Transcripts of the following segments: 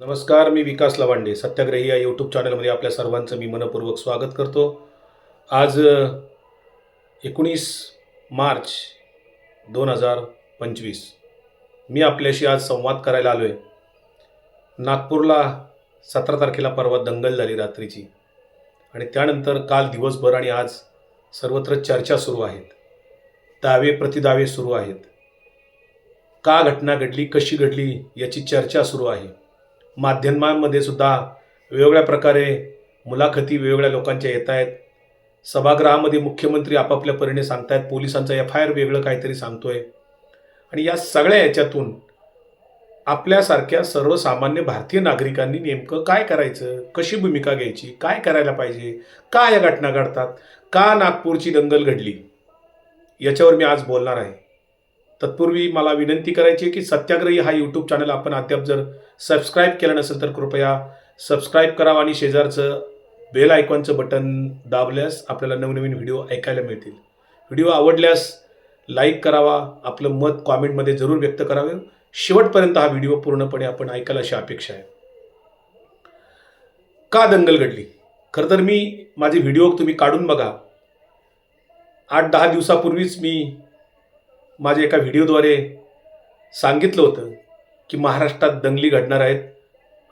नमस्कार मी विकास लवांडे सत्याग्रही या यूट्यूब चॅनलमध्ये आपल्या सर्वांचं मी मनपूर्वक स्वागत करतो. आज एकोणीस मार्च दोन हजार पंचवीस. मी आपल्याशी आज संवाद करायला आलो आहे नागपूरला सतरा तारखेला परवा दंगल झाली रात्रीची. आणि त्यानंतर काल दिवसभर आणि आज सर्वत्र चर्चा सुरू आहेत. दावे प्रतिदावे सुरू आहेत. का घटना घडली कशी घडली याची चर्चा सुरू आहे. माध्यमांमध्ये सुद्धा वेगवेगळ्या प्रकारे मुलाखती वेगवेगळ्या लोकांच्या येत आहेत. सभागृहामध्ये मुख्यमंत्री आपापल्या परीने सांगतायत पोलिसांचा एफ आय आर वेगळं काहीतरी सांगतोय. आणि या सगळ्या याच्यातून आपल्यासारख्या सर्वसामान्य भारतीय नागरिकांनी नेमकं काय करायचं? कशी भूमिका घ्यायची? काय करायला पाहिजे? का या घटना घडतात? का नागपूरची दंगल घडली? याच्यावर मी आज बोलणार आहे. तत्पूर्वी मला विनंती करायची आहे की सत्याग्रही हा यूट्यूब चॅनल आपण अद्याप जर सबस्क्राईब केलं नसेल तर कृपया सबस्क्राईब करावं आणि शेजारचं बेल आयकॉनचं बटन दाबल्यास आपल्याला नवनवीन व्हिडिओ ऐकायला मिळतील. व्हिडिओ आवडल्यास लाईक करावा आपलं मत कॉमेंटमध्ये जरूर व्यक्त करावे. शेवटपर्यंत हा व्हिडिओ पूर्णपणे आपण ऐकायला अशी अपेक्षा आहे. का दंगल घडली? खरं तर मी माझे व्हिडिओ तुम्ही काढून बघा. आठ दहा दिवसापूर्वीच मी माझ्या एका व्हिडिओद्वारे सांगितलं होतं. की महाराष्ट्रात दंगली घडणार आहेत.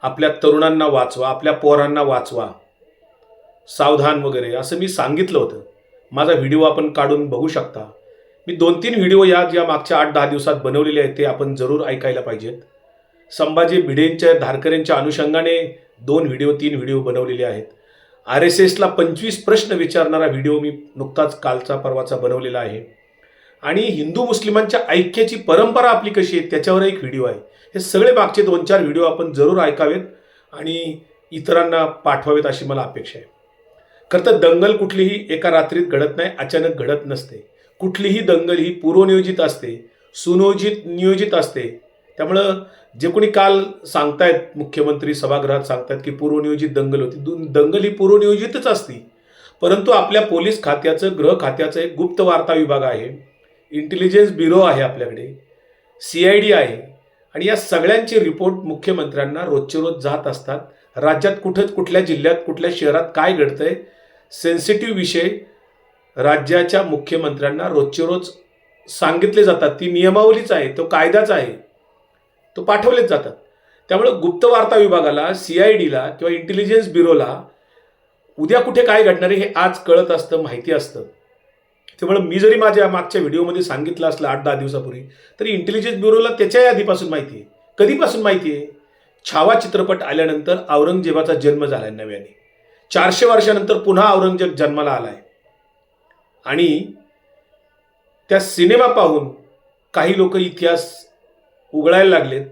आपल्या तरुणांना वाचवा आपल्या पोरांना वाचवा. सावधान वगैरे. असं मी सांगितलं होतं. माझा व्हिडिओ आपण काढून बघू शकता. मी दोन तीन व्हिडिओ या ज्या मागच्या आठ दहा दिवसात बनवलेले आहेत ते आपण जरूर ऐकायला पाहिजेत. संभाजी भिडेंच्या धारकऱ्यांच्या अनुषंगाने दोन व्हिडिओ तीन व्हिडिओ बनवलेले आहेत. आर एस एसला पंचवीस प्रश्न विचारणारा व्हिडिओ मी नुकताच कालचा परवाचा बनवलेला आहे. आणि हिंदू मुस्लिमांच्या ऐक्याची परंपरा आपली कशी आहे त्याच्यावर एक व्हिडिओ आहे. हे सगळे मागचे दोन चार व्हिडिओ आपण जरूर ऐकावेत आणि इतरांना पाठवावेत अशी मला अपेक्षा आहे. खरं तर दंगल कुठलीही एका रात्रीत घडत नाही अचानक घडत नसते. कुठलीही दंगल ही पूर्वनियोजित असते सुनियोजित नियोजित असते. त्यामुळं जे कोणी काल सांगतायत मुख्यमंत्री सभागृहात सांगतायत की पूर्वनियोजित दंगल होती दंगल ही पूर्वनियोजितच असती. परंतु आपल्या पोलीस खात्याचं गृह खात्याचं एक गुप्त वार्ता विभाग आहे. इंटेलिजन्स ब्युरो आहे आपल्याकडे. सी आय डी आहे. आणि या सगळ्यांचे रिपोर्ट मुख्यमंत्र्यांना रोजचे रोज जात असतात. राज्यात कुठं कुठल्या जिल्ह्यात कुठल्या शहरात काय घडतंय सेन्सिटिव्ह विषय राज्याच्या मुख्यमंत्र्यांना रोजचे रोज सांगितले जातात. ती नियमावलीच आहे तो कायदाच आहे. तो पाठवलेच जातात. त्यामुळं गुप्त वार्ता विभागाला सी आय डीला किंवा इंटेलिजन्स ब्युरोला उद्या कुठे काय घडणार आहे हे आज कळत असतं माहिती असतं. त्यामुळे मी जरी माझ्या मागच्या व्हिडिओमध्ये सांगितलं असलं आठ दहा दिवसापूर्वी तरी इंटेलिजन्स ब्युरोला त्याच्याही आधीपासून माहिती आहे. कधीपासून माहिती आहे? छावा चित्रपट आल्यानंतर औरंगजेबाचा जन्म झालाय नव्याने. चारशे वर्षानंतर पुन्हा औरंगजेब जन्माला आलाय. आणि त्या सिनेमा पाहून काही लोक इतिहास उघडायला लागलेत.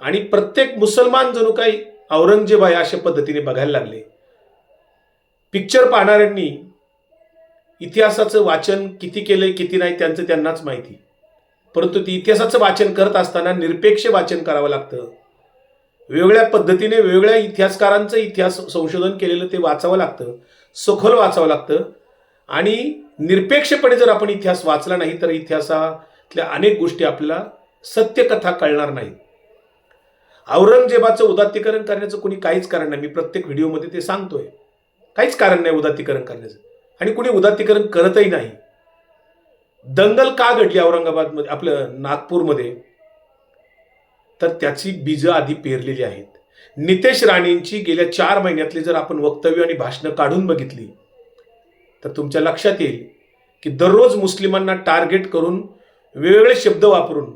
आणि प्रत्येक मुसलमान जणू काही औरंगजेब आहे अशा पद्धतीने बघायला लागले. पिक्चर पाहणाऱ्यांनी इतिहासाचं वाचन किती केलंय किती नाही त्यांचं त्यांनाच माहिती. परंतु ती इतिहासाचं वाचन करत असताना निरपेक्ष वाचन करावं लागतं. वेगळ्या पद्धतीने वेगवेगळ्या इतिहासकारांचं इतिहास संशोधन केलेलं ते वाचावं लागतं सखोल वाचावं लागतं. आणि निरपेक्षपणे जर आपण इतिहास वाचला नाही तर इतिहासातल्या अनेक गोष्टी आपल्याला सत्यकथा कळणार नाहीत. औरंगजेबाचं उदात्तीकरण करण्याचं कोणी काहीच कारण नाही. मी प्रत्येक व्हिडिओमध्ये ते सांगतोय. काहीच कारण नाही उदात्तीकरण करण्याचं. आणि कुणी उदात्तीकरण करतही नाही. दंगल का घडली औरंगाबादमध्ये आपलं नागपूरमध्ये? तर त्याची बीजं आधी पेरलेली आहेत. नितेश राणेंची गेल्या चार महिन्यातली जर आपण वक्तव्य आणि भाषणं काढून बघितली तर तुमच्या लक्षात येईल की दररोज मुस्लिमांना टार्गेट करून वेगवेगळे शब्द वापरून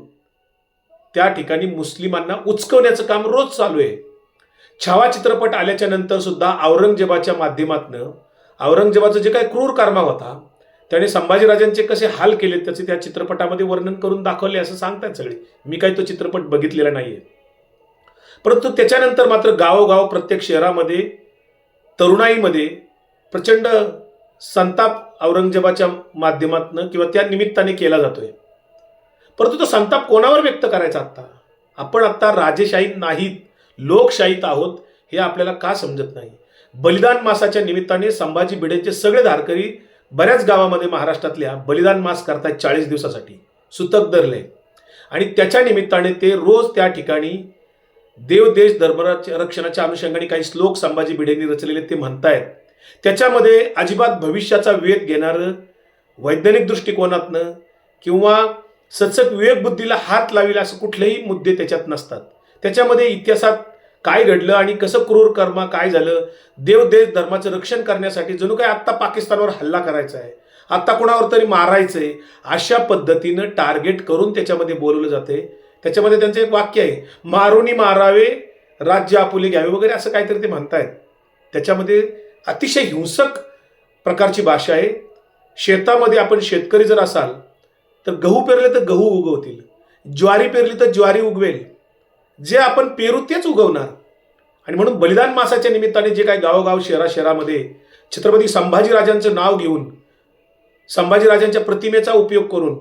त्या ठिकाणी मुस्लिमांना उचकवण्याचं काम रोज चालू आहे. छावा चित्रपट आल्याच्यानंतर सुद्धा औरंगजेबाच्या माध्यमातनं औरंगजेबाचं जे काय क्रूर कर्मा होता त्याने संभाजीराजांचे कसे हाल केले त्याचे त्या चित्रपटामध्ये वर्णन करून दाखवले असं सांगतात सगळे. मी काही तो चित्रपट बघितलेला नाहीये. परंतु त्याच्यानंतर मात्र गावोगाव प्रत्येक शहरामध्ये तरुणाईमध्ये प्रचंड संताप औरंगजेबाच्या माध्यमातनं किंवा त्या निमित्ताने केला जातोय. परंतु तो संताप कोणावर व्यक्त करायचा आत्ता? आपण आत्ता राजेशाहीत नाहीत लोकशाहीत आहोत हे आपल्याला का समजत नाही? बलिदान मासाच्या निमित्ताने संभाजी भिडेंचे सगळे धारकरी बऱ्याच गावामध्ये महाराष्ट्रातल्या बलिदान मास करतायत चाळीस दिवसासाठी. सुतक धरले. आणि त्याच्या निमित्ताने ते रोज त्या ठिकाणी देव देश धर्मराच्या रक्षणाच्या अनुषंगाने काही श्लोक संभाजी भिडेंनी रचलेले ते म्हणतायत. त्याच्यामध्ये अजिबात भविष्याचा वेध घेणारं वैज्ञानिक दृष्टिकोनातनं किंवा सचक विवेकबुद्धीला हात लावेल असं कुठलेही मुद्दे त्याच्यात नसतात. त्याच्यामध्ये इतिहासात काय घडलं आणि कसं क्रूर कर्म काय झालं? देव देश धर्माचं रक्षण करण्यासाठी जणू काय आत्ता पाकिस्तानवर हल्ला करायचा आहे? आत्ता कोणावर तरी मारायचं आहे? अशा पद्धतीनं टार्गेट करून त्याच्यामध्ये बोलवलं जाते. त्याच्यामध्ये त्यांचं एक वाक्य आहे मारुनी मारावे राज्य आपुले घ्यावे वगैरे असं काहीतरी ते म्हणतायत. त्याच्यामध्ये अतिशय हिंसक प्रकारची भाषा आहे. शेतामध्ये आपण शेतकरी जर असाल तर गहू पेरले तर गहू उगवतील. ज्वारी पेरली तर ज्वारी उगवेल. जे आपण पेरू तेच उगवणार. आणि म्हणून बलिदान मासाच्या निमित्ताने जे काही गावोगाव शहरा शहरामध्ये छत्रपती संभाजीराजांचं नाव घेऊन संभाजीराजांच्या प्रतिमेचा उपयोग करून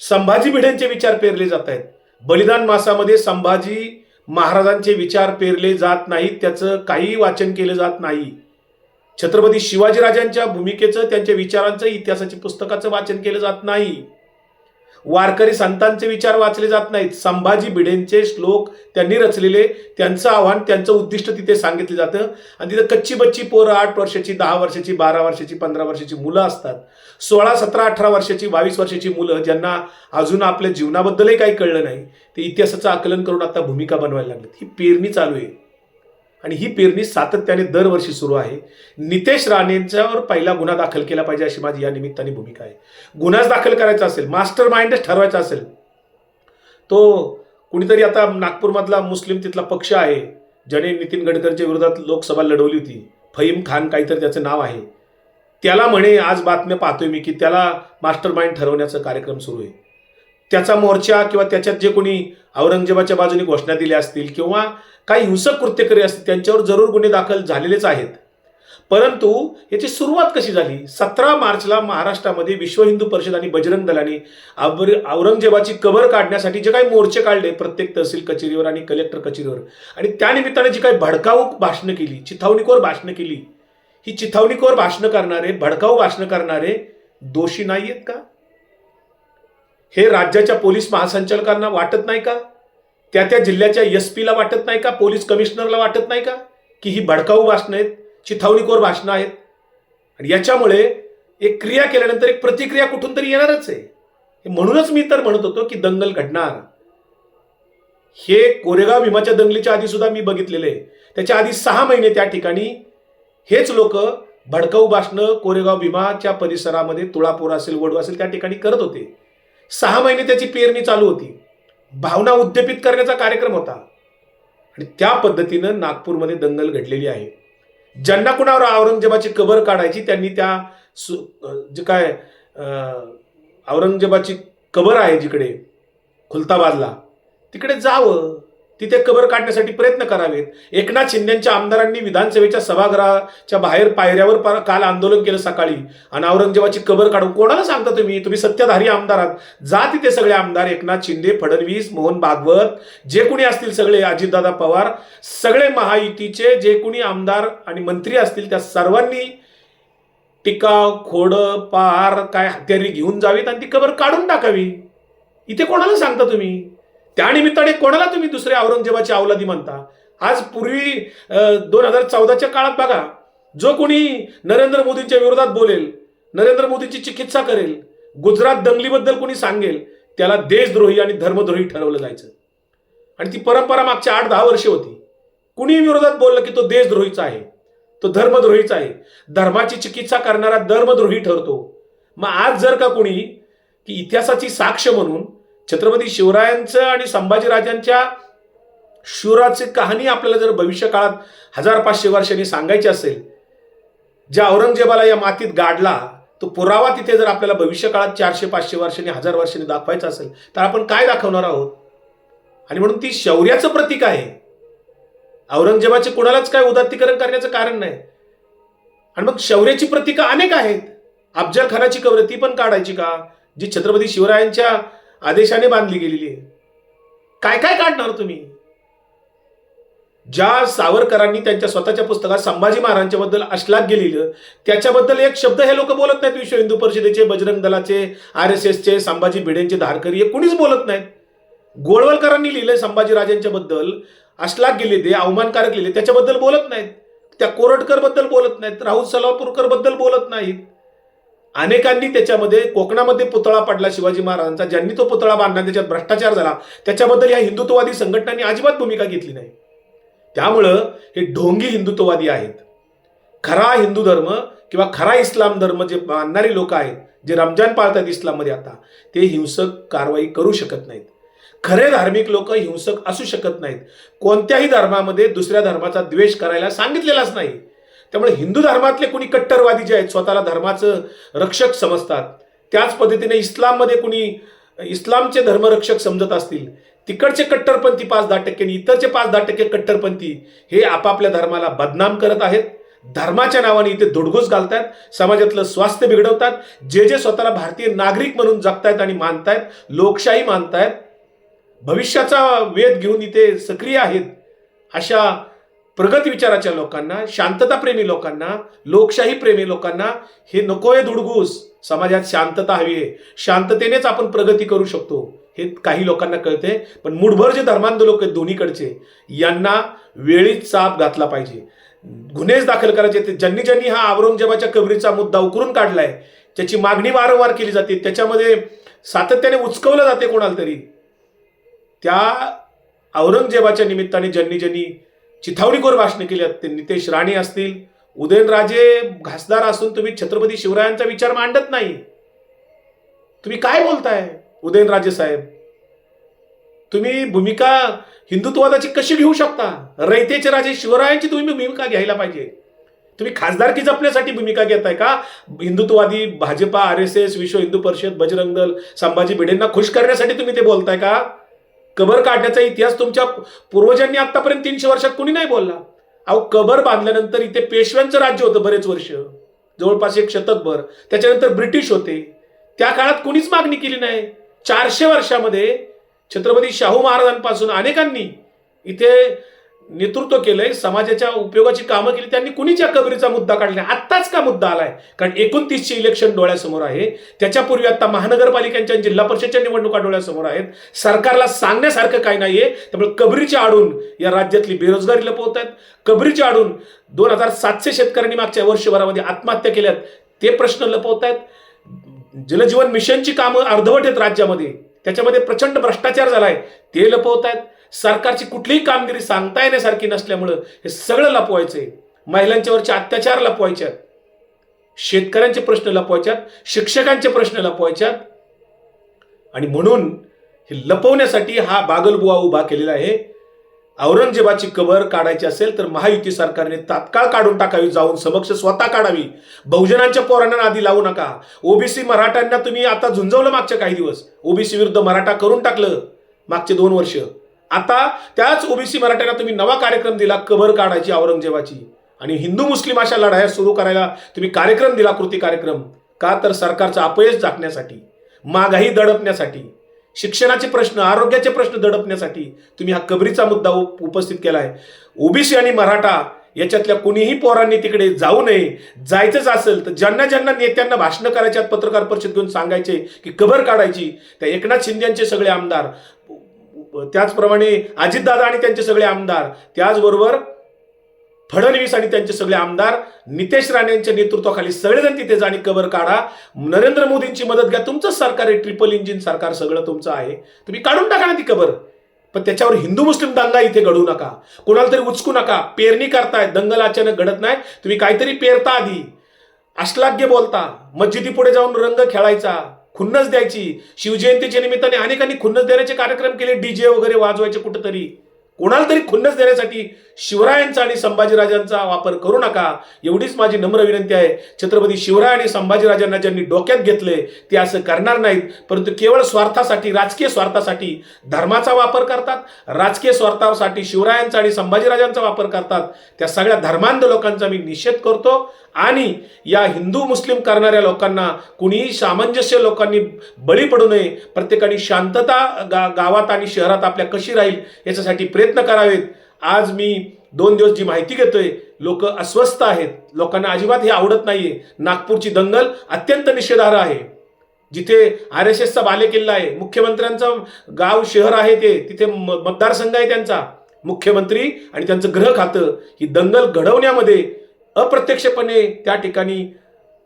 संभाजी भिड्यांचे विचार पेरले जात आहेत. बलिदान मासामध्ये संभाजी महाराजांचे विचार पेरले जात नाहीत त्याचं काही वाचन केलं जात नाही. छत्रपती शिवाजीराजांच्या भूमिकेचं त्यांच्या विचारांचं इतिहासाच्या पुस्तकाचं वाचन केलं जात नाही. वारकरी संतांचे विचार वाचले जात नाहीत. संभाजी भिडेंचे श्लोक त्यांनी रचलेले त्यांचं आव्हान त्यांचं उद्दिष्ट तिथे सांगितलं जातं. आणि तिथं कच्ची बच्ची पोरं आठ वर्षाची दहा वर्षाची बारा वर्षाची पंधरा वर्षाची मुलं असतात. सोळा सतरा अठरा वर्षाची बावीस वर्षाची मुलं ज्यांना अजून आपल्या जीवनाबद्दलही काही कळलं नाही. ते इतिहासाचं आकलन करून आता भूमिका बनवायला लागलेत. ही पेरणी चालू आहे. आणि ही पेरणी सातत्याने दरवर्षी सुरू आहे. नितेश राणेंच्यावर पहिला गुन्हा दाखल केला पाहिजे अशी माझी या निमित्ताने भूमिका आहे. गुन्हाच दाखल करायचा असेल मास्टर माइंडच ठरवायचा असेल तो कुणीतरी आता नागपूरमधला मुस्लिम तिथला पक्ष आहे ज्याने नितीन गडकरच्या विरोधात लोकसभा लढवली होती. फहीम खान काहीतरी त्याचं नाव आहे. त्याला म्हणे आज बातम्या पाहतोय मी की त्याला मास्टर माइंड ठरवण्याचा कार्यक्रम सुरू आहे. त्याचा मोर्चा किंवा त्याच्यात जे कोणी औरंगजेबाच्या बाजूने घोषणा दिल्या असतील किंवा काही हिंसक कृत्यकरी असतील त्यांच्यावर जरूर गुन्हे दाखल झालेलेच आहेत. परंतु याची सुरुवात कशी झाली? सतरा मार्चला महाराष्ट्रामध्ये विश्व हिंदू परिषद आणि बजरंग दलाने आबर- औरंगजेबाची कबर काढण्यासाठी जे काही मोर्चे काढले प्रत्येक तहसील कचेरीवर आणि कलेक्टर कचेरीवर. आणि त्यानिमित्ताने जी काही भडकाऊ भाषणं केली चिथावणीखोर भाषणं केली ही चिथावणीखोर भाषणं करणारे भडकाऊ भाषणं करणारे दोषी नाही आहेत का? हे राज्याच्या पोलीस महासंचालकांना वाटत नाही का? त्या त्या जिल्ह्याच्या एस पीला वाटत नाही का? पोलीस कमिशनरला वाटत नाही का? की ही भडकाऊ भाषणं आहेत चिथावणीखोर भाषणं आहेत? आणि याच्यामुळे एक क्रिया केल्यानंतर एक प्रतिक्रिया कुठून तरी येणारच आहे. म्हणूनच मी तर म्हणत होतो की दंगल घडणार. हे कोरेगाव भीमाच्या दंगलीच्या आधी सुद्धा मी बघितलेले आहे. त्याच्या आधी सहा महिने त्या ठिकाणी हेच लोक भडकाऊ भाषणं कोरेगाव भीमाच्या परिसरामध्ये तुळापूर असेल वडू असेल त्या ठिकाणी करत होते. सहा महिने त्याची पेरणी चालू होती. भावना उद्दीपित करण्याचा कार्यक्रम होता. आणि त्या पद्धतीनं नागपूरमध्ये दंगल घडलेली आहे. ज्यांना कुणावर औरंगजेबाची कबर काढायची त्यांनी त्या सु जे काय औरंगजेबाची कबर आहे जिकडे खुलताबादला तिकडे जावं. तिथे कबर काढण्यासाठी प्रयत्न करावेत. एकनाथ शिंदेच्या आमदारांनी विधानसभेच्या सभागृहाच्या बाहेर पायऱ्यावर काल आंदोलन केलं सकाळी. आणि औरंगजेबाची कबर काढून कोणाला सांगता तुम्ही? तुम्ही सत्ताधारी आमदार आहात. जा तिथे सगळे आमदार एकनाथ शिंदे फडणवीस मोहन भागवत जे कोणी असतील सगळे अजितदादा पवार सगळे महायुतीचे जे कोणी आमदार आणि मंत्री असतील त्या सर्वांनी टिकाव खोडं पार काय हत्यारी घेऊन जावीत आणि ती कबर काढून टाकावी. इथे कोणाला सांगता तुम्ही? त्यानिमित्ताने कोणाला तुम्ही दुसऱ्या औरंगजेबाची अवलादी म्हणता? आज पूर्वी दोन हजार चौदाच्या काळात बघा जो कोणी नरेंद्र मोदींच्या विरोधात बोलेल नरेंद्र मोदींची चिकित्सा करेल गुजरात दंगलीबद्दल कोणी सांगेल त्याला देशद्रोही आणि धर्मद्रोही ठरवलं जायचं. आणि ती परंपरा मागच्या आठ दहा वर्षे होती. कुणी विरोधात बोललं की तो देशद्रोहीचा आहे तो धर्मद्रोहीचा आहे. धर्माची चिकित्सा करणारा धर्मद्रोही ठरतो. मग आज जर का कोणी की इतिहासाची साक्ष म्हणून छत्रपती शिवरायांचं आणि संभाजीराजांच्या शूराची कहाणी आपल्याला जर भविष्य काळात हजार पाचशे वर्षांनी सांगायची असेल ज्या औरंगजेबाला या मातीत गाडला तो पुरावा तिथे जर आपल्याला भविष्य काळात चारशे पाचशे वर्षांनी हजार वर्षांनी दाखवायचा असेल तर आपण काय दाखवणार आहोत? आणि म्हणून ती शौर्याचं प्रतीक आहे. औरंगजेबाचे कुणालाच काय उदात्तीकरण करण्याचं कारण नाही. आणि मग शौर्याची प्रतीकं अनेक आहेत. अफजल खानाची कबर ती पण काढायची का? जी छत्रपती शिवरायांच्या आदेशाने बांधली गेलेली आहे. काय काय काढणार तुम्ही? ज्या सावरकरांनी त्यांच्या स्वतःच्या पुस्तकात संभाजी महाराजांच्या बद्दल अश्लाघ गेलेलं त्याच्याबद्दल एक शब्द हे लोक बोलत नाहीत विश्व हिंदू परिषदेचे बजरंग दलाचे आर एस एसचे संभाजी भिडेंचे धारकरी हे कुणीच बोलत नाहीत. गोळवलकरांनी लिहिलंय संभाजीराजांच्या बद्दल अश्लाघ ते अवमानकारक लिहिले त्याच्याबद्दल बोलत नाहीत. त्या कोरटकरबद्दल बोलत नाहीत राहुल सलापूरकरबद्दल बोलत नाहीत. अनेकांनी त्याच्यामध्ये कोकणामध्ये पुतळा पडला शिवाजी महाराजांचा ज्यांनी तो पुतळा बांधला त्याच्यात भ्रष्टाचार झाला. त्याच्याबद्दल या हिंदुत्ववादी संघटनांनी अजिबात भूमिका घेतली नाही. त्यामुळं हे ढोंगी हिंदुत्ववादी आहेत. खरा हिंदू धर्म किंवा खरा इस्लाम धर्म जे मानणारे लोक आहेत जे रमजान पाळतात इस्लाममध्ये आता ते हिंसक कारवाई करू शकत नाहीत. खरे धार्मिक लोक हिंसक असू शकत नाहीत. कोणत्याही धर्मामध्ये दुसऱ्या धर्माचा द्वेष करायला सांगितलेलाच नाही. त्यामुळे हिंदू धर्मातले कोणी कट्टरवादी जे आहेत स्वतःला धर्माचं रक्षक समजतात. त्याच पद्धतीने इस्लाममध्ये कुणी इस्लामचे धर्मरक्षक समजत असतील तिकडचे कट्टरपंथी पाच दहा टक्के आणि इतरचे पाच दहा टक्के कट्टरपंथी हे आपापल्या धर्माला बदनाम करत आहेत. धर्माच्या नावाने इथे धुडघूस घालतात समाजातलं स्वास्थ्य बिघडवतात जे जे स्वतःला भारतीय नागरिक म्हणून जगतायत आणि मानतायत लोकशाही मानतायत भविष्याचा वेध घेऊन इथे सक्रिय आहेत अशा प्रगत विचाराच्या लोकांना शांतताप्रेमी लोकांना लोकशाही प्रेमी लोकांना हे नकोय धुडगूस समाजात शांतता हवी आहे. शांततेनेच आपण प्रगती करू शकतो. हे काही लोकांना कळते. पण मुठभर जे धर्मांध लोक आहेत दोन्हीकडचे यांना वेळीच चाप घातला पाहिजे. गुन्हेच दाखल करायचे. ते ज्यांनी ज्यांनी हा औरंगजेबाच्या कबरीचा मुद्दा उकरून काढलाय त्याची मागणी वारंवार केली जाते. त्याच्यामध्ये सातत्याने उचकवलं जाते कोणाला तरी. त्या औरंगजेबाच्या निमित्ताने ज्यांनी ज्यांनी चिथावणीखोर भाषणे केली आहेत. ते नितेश राणे असतील उदयनराजे घासदार असून तुम्ही छत्रपती शिवरायांचा विचार मांडत नाही. तुम्ही काय बोलताय उदयनराजे साहेब? तुम्ही भूमिका हिंदुत्ववादाची कशी घेऊ शकता? रयतेचे राजे शिवरायांची तुम्ही भूमिका घ्यायला पाहिजे. तुम्ही खासदारकी जपण्यासाठी भूमिका घेताय का? हिंदुत्ववादी भाजपा आर एस एस विश्व हिंदू परिषद बजरंग दल संभाजी भिडेंना खुश करण्यासाठी तुम्ही ते बोलताय का? कबर काढण्याचा इतिहास तुमच्या पूर्वजांनी आतापर्यंत तीनशे वर्षात कुणी नाही बोलला. अहो कबर बांधल्यानंतर इथे पेशव्यांचं राज्य होतं बरेच वर्ष. जवळपास एक शतकभर. त्याच्यानंतर ब्रिटिश होते. त्या काळात कुणीच मागणी केली नाही. चारशे वर्षामध्ये छत्रपती शाहू महाराजांपासून अनेकांनी इथे नेतृत्व केलंय समाजाच्या उपयोगाची कामं केली त्यांनी कुणीच्या कबरीचा मुद्दा काढला आत्ताच का मुद्दा आलाय? कारण एकोणतीसचे इलेक्शन डोळ्यासमोर आहे. त्याच्यापूर्वी आता महानगरपालिकांच्या जिल्हा परिषदच्या निवडणुका डोळ्यासमोर आहेत. सरकारला सांगण्यासारखं काही नाहीये. त्यामुळे कबरीच्या आडून या राज्यातली बेरोजगारी लपवत आहेत कबरीच्या आडून दोन हजार सातशे शेतकऱ्यांनी मागच्या वर्षभरामध्ये आत्महत्या केल्यात. ते प्रश्न लपवत आहेत जलजीवन मिशनची कामं अर्धवट आहेत राज्यामध्ये. त्याच्यामध्ये प्रचंड भ्रष्टाचार झालाय. ते लपवत आहेत सरकारची कुठलीही कामगिरी सांगता येण्यासारखी नसल्यामुळं हे सगळं लपवायचंय. महिलांच्यावरचे अत्याचार लपवायच्यात. शेतकऱ्यांचे प्रश्न लपवायच्यात. शिक्षकांचे प्रश्न लपवायच्यात. आणि म्हणून हे लपवण्यासाठी हा बागलबुवा उभा केलेला आहे. औरंगजेबाची कबर काढायची असेल तर महायुती सरकारने तात्काळ काढून टाकावी जाऊन समक्ष स्वतः काढावी. बहुजनांच्या पोरांना आधी लावू नका. ओबीसी मराठ्यांना तुम्ही आता झुंजवलं मागच्या काही दिवस. ओबीसी विरुद्ध मराठा करून टाकलं मागचे दोन वर्ष. आता त्याच ओबीसी मराठ्यांना तुम्ही नवा कार्यक्रम दिला कबर काढायची औरंगजेबाची. आणि हिंदू मुस्लिम अशा लढाया सुरू करायला तुम्ही कार्यक्रम दिला कृती कार्यक्रम. का तर सरकारचं अपयश झाकण्यासाठी महागाई दडपण्यासाठी शिक्षणाचे प्रश्न आरोग्याचे प्रश्न दडपण्यासाठी तुम्ही हा कबरीचा मुद्दा उपस्थित उपस्थित केलाय. ओबीसी आणि मराठा याच्यातल्या कुणीही पोरांनी तिकडे जाऊ नये. जायचंच असेल तर ज्यांना ज्यांना नेत्यांना भाषणं करायच्यात पत्रकार परिषद घेऊन सांगायचे की कबर काढायची त्या एकनाथ शिंदेचे सगळे आमदार त्याचप्रमाणे अजितदादा आणि त्यांचे सगळे आमदार त्याचबरोबर फडणवीस आणि त्यांचे सगळे आमदार नितेश राणे यांच्या नेतृत्वाखाली सगळेजण तिथे जाणी कबर काढा. नरेंद्र मोदींची मदत घ्या. तुमचं सरकार आहे ट्रिपल इंजिन सरकार सगळं तुमचं आहे. तुम्ही काढून टाका ना ती कबर. पण त्याच्यावर हिंदू मुस्लिम दंगा इथे घडू नका. कोणाला तरी उचकू नका. पेरणी करताय दंगल अचानक घडत नाही. तुम्ही काहीतरी पेरता आधी. अश्लाघ्य बोलता. मस्जिदी पुढे जाऊन रंग खेळायचा. खुन्नस द्यायची. शिवजयंतीच्या निमित्ताने अनेकांनी खुन्नस देण्याचे कार्यक्रम केले. डीजे वगैरे वाजवायचे कुठेतरी. कोणाला तरी खुन्नस देण्यासाठी शिवरायांचा आणि संभाजीराजांचा वापर करू नका. एवढीच माझी नम्र विनंती आहे. छत्रपती शिवराय आणि संभाजीराजांना ज्यांनी डोक्यात घेतले ते असं करणार नाहीत. परंतु केवळ स्वार्थासाठी राजकीय स्वार्थासाठी धर्माचा वापर करतात. राजकीय स्वार्थासाठी शिवरायांचा आणि संभाजीराजांचा वापर करतात. त्या सगळ्या धर्मांध लोकांचा मी निषेध करतो. आणि या हिंदू मुस्लिम करणाऱ्या लोकांना कुणीही सामंजस्य लोकांनी बळी पडू नये प्रत्येकाने शांतता गा गावात आणि शहरात आपल्या कशी राहील याच्यासाठी प्रयत्न करावेत. आज मी दोन दिवस जी माहिती घेतोय लोक अस्वस्थ आहेत. लोकांना अजिबात हे आवडत नाहीये. नागपूरची दंगल अत्यंत निषेधार्ह आहे. जिथे आर एस एसचा बालेकिल्ला आहे मुख्यमंत्र्यांचं गाव शहर आहे ते तिथे म- मतदारसंघ आहे त्यांचा. मुख्यमंत्री आणि त्यांचं गृह खातं ही दंगल घडवण्यामध्ये अप्रत्यक्षपणे त्या ठिकाणी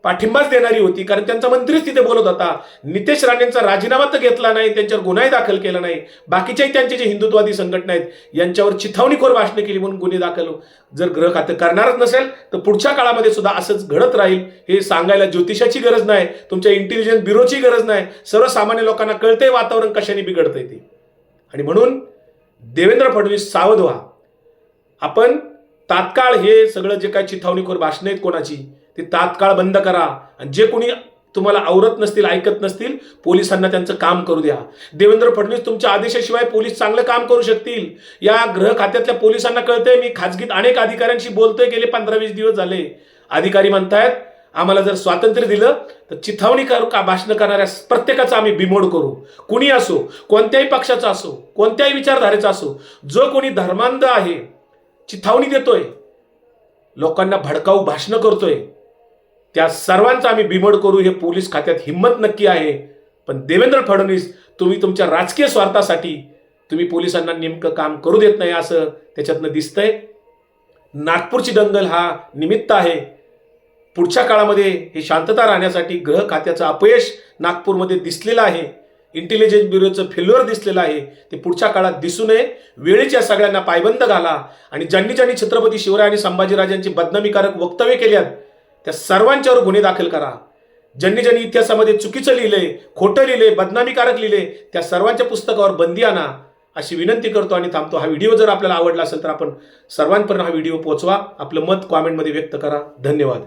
पाठिंबाच देणारी होती कारण त्यांचा मंत्रीच तिथे बोलत होता. नितेश राणेंचा राजीनामा तर घेतला नाही त्यांच्यावर गुन्हाही दाखल केला नाही. बाकीच्याही त्यांचे जे हिंदुत्वादी संघटना आहेत यांच्यावर चिथावणीखोर भाषणे केली म्हणून गुन्हे दाखल हो- जर ग्रह खातं करणारच नसेल तर पुढच्या काळामध्ये सुद्धा असंच घडत राहील हे सांगायला ज्योतिषाची गरज नाही तुमच्या इंटेलिजन्स ब्युरोची गरज नाही. सर्वसामान्य लोकांना कळतंय वातावरण कशाने बिघडतंय ते. आणि म्हणून देवेंद्र फडणवीस सावध व्हा. आपण तात्काळ हे सगळं जे काही चिथावणीखोर भाषणं आहेत कोणाची ते तात्काळ बंद करा. आणि जे कोणी तुम्हाला आवरत नसतील ऐकत नसतील पोलिसांना त्यांचं काम करू द्या. देवेंद्र फडणवीस तुमच्या आदेशाशिवाय पोलीस चांगलं काम करू शकतील. या गृह खात्यातल्या पोलिसांना कळतंय मी खाजगीत अनेक अधिकाऱ्यांशी बोलतोय गेले पंधरा वीस दिवस झाले. अधिकारी म्हणतायत आम्हाला जर स्वातंत्र्य दिलं तर चिथावणी कर का भाषण करणाऱ्या प्रत्येकाचा आम्ही बिमोड करू. कुणी असो कोणत्याही पक्षाचा असो कोणत्याही विचारधारेचा असो जो कोणी धर्मांध आहे चिथावणी देतोय. लोकांना भडकाऊ भाषणं करतोय. त्या सर्वांचा आम्ही बिमड करू हे पोलीस खात्यात हिंमत नक्की आहे. पण देवेंद्र फडणवीस तुम्ही तुमच्या राजकीय स्वार्थासाठी तुम्ही पोलिसांना नेमकं काम करू देत नाही असं त्याच्यातनं दिसतंय. नागपूरची दंगल हा निमित्त आहे. पुढच्या काळामध्ये हे शांतता राहण्यासाठी ग्रह खात्याचं अपयश नागपूरमध्ये दिसलेलं आहे. इंटेलिजन्स ब्युरोचं फेल्युअर दिसलेलं आहे ते पुढच्या काळात दिसू नये. वेळेच्या सगळ्यांना पायबंद घाला. आणि ज्यांनी ज्यांनी छत्रपती शिवराय आणि संभाजीराजांची बदनामीकारक वक्तव्य केल्यात त्या सर्वांच्यावर गुन्हे दाखल करा. ज्यांनी ज्यांनी इतिहासामध्ये चुकीचं लिहिलंय खोटं लिहिलंय बदनामीकारक लिहिले त्या सर्वांच्या पुस्तकावर बंदी आणा. अशी विनंती करतो आणि थांबतो. हा व्हिडिओ जर आपल्याला आवडला असेल तर आपण सर्वांपर्यंत हा व्हिडिओ पोहोचवा. आपलं मत कॉमेंटमध्ये व्यक्त करा. धन्यवाद.